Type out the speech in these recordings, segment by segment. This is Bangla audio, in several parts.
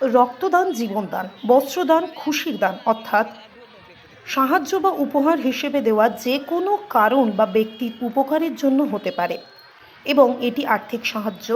রক্তদান, জীবনদান, বস্ত্রদান, খুশির দান, অর্থাৎ সাহায্য বা উপহার হিসেবে দেওয়া যে কোনো কারণ বা ব্যক্তির উপকারের জন্য হতে পারে এবং এটি আর্থিক সাহায্য,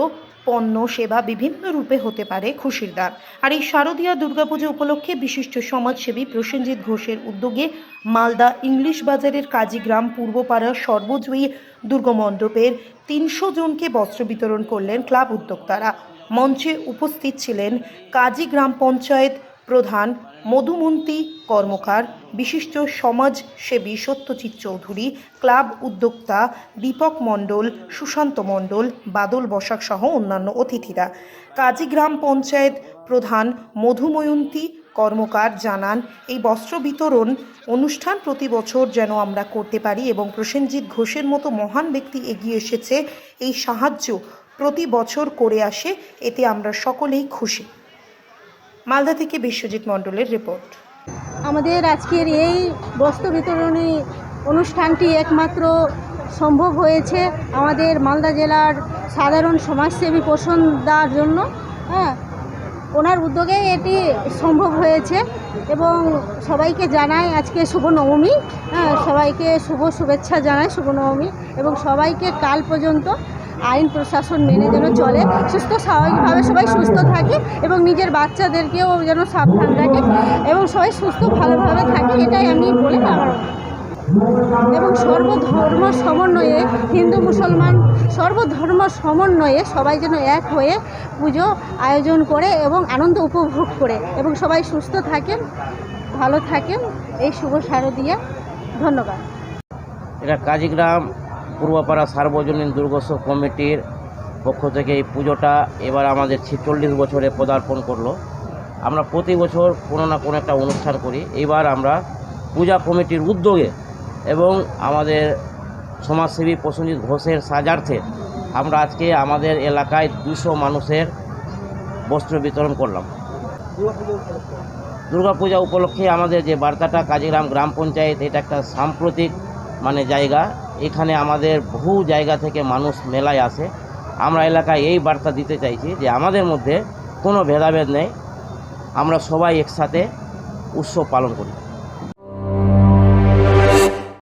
পণ্য, সেবা বিভিন্ন রূপে হতে পারে খুশির দান। আর এই শারদীয়া দুর্গাপুজো উপলক্ষে বিশিষ্ট সমাজসেবী প্রসেনজিৎ ঘোষের উদ্যোগে মালদা ইংলিশ বাজারের কাজীগ্রাম পূর্বপাড়া সর্বজয়ী দুর্গমণ্ডপের তিনশো জনকে বস্ত্র বিতরণ করলেন ক্লাব উদ্যোক্তারা। মঞ্চে উপস্থিত ছিলেন কাজী গ্রাম পঞ্চায়েত প্রধান মধুমন্তী কর্মকার, বিশিষ্ট সমাজসেবী সত্যজিৎ চৌধুরী, ক্লাব উদ্যোক্তা দীপক মণ্ডল, সুশান্ত মণ্ডল, বাদল বসাক সহ অন্যান্য অতিথিরা। কাজী গ্রাম পঞ্চায়েত প্রধান মধুময়ন্তী কর্মকার জানান, এই বস্ত্র বিতরণ অনুষ্ঠান প্রতি বছর যেন আমরা করতে পারি এবং প্রসেনজিৎ ঘোষের মতো মহান ব্যক্তি এগিয়ে এসেছে, এই সাহায্য প্রতি বছর করে আসে, এতে আমরা সকলেই খুশি। মালদা থেকে বিশ্বজিৎ মণ্ডলের রিপোর্ট। আমাদের আজকের এই বস্ত্র বিতরণী অনুষ্ঠানটি একমাত্র সম্ভব হয়েছে আমাদের মালদা জেলার সাধারণ সমাজসেবী পোষণ দেওয়ার জন্য। হ্যাঁ ওনার উদ্যোগে এটি সম্ভব হয়েছে এবং সবাইকে জানাই আজকে শুভ নবমী হ্যাঁ সবাইকে শুভ শুভেচ্ছা জানাই শুভ নবমী এবং সবাইকে কাল পর্যন্ত আইন প্রশাসন মেনে যেন চলে, সুস্থ স্বাভাবিকভাবে সবাই সুস্থ থাকে এবং নিজের বাচ্চাদেরকেও যেন সাবধান রাখে এবং সবাই সুস্থ ভালোভাবে থাকে, এটাই আমি বলে আমার এবং সর্বধর্ম সমন্বয়ে, হিন্দু, মুসলমান, সর্বধর্ম সমন্বয়ে সবাই যেন এক হয়ে পুজো আয়োজন করে এবং আনন্দ উপভোগ করে এবং সবাই সুস্থ থাকেন, ভালো থাকেন, এই শুভ শারদীয়া। ধন্যবাদ। এটা কাজীগ্রাম পূর্বপাড়া সার্বজনীন দুর্গোৎসব কমিটির পক্ষ থেকে এই পুজোটা এবার আমাদের ছেচল্লিশ বছরে পদার্পণ করল। আমরা প্রতি বছর কোনো না কোনো একটা অনুষ্ঠান করি। এবার আমরা পূজা কমিটির উদ্যোগে এবং আমাদের সমাজসেবী প্রসেনজিৎ ঘোষের সাজার্থে আমরা আজকে আমাদের এলাকায় দুশো মানুষের বস্ত্র বিতরণ করলাম। দুর্গাপূজা উপলক্ষে আমাদের যে বার্তাটা কাজীগ্রাম গ্রাম পঞ্চায়েত, এটা একটা সাম্প্রতিক মানে জায়গা। এখানে আমাদের বহু জায়গা থেকে মানুষ মেলায় আসে। আমরা এলাকায় এই বার্তা দিতে চাইছি যে আমাদের মধ্যে কোনো ভেদাভেদ নেই। আমরা সবাই একসাথে উৎসব পালন করি।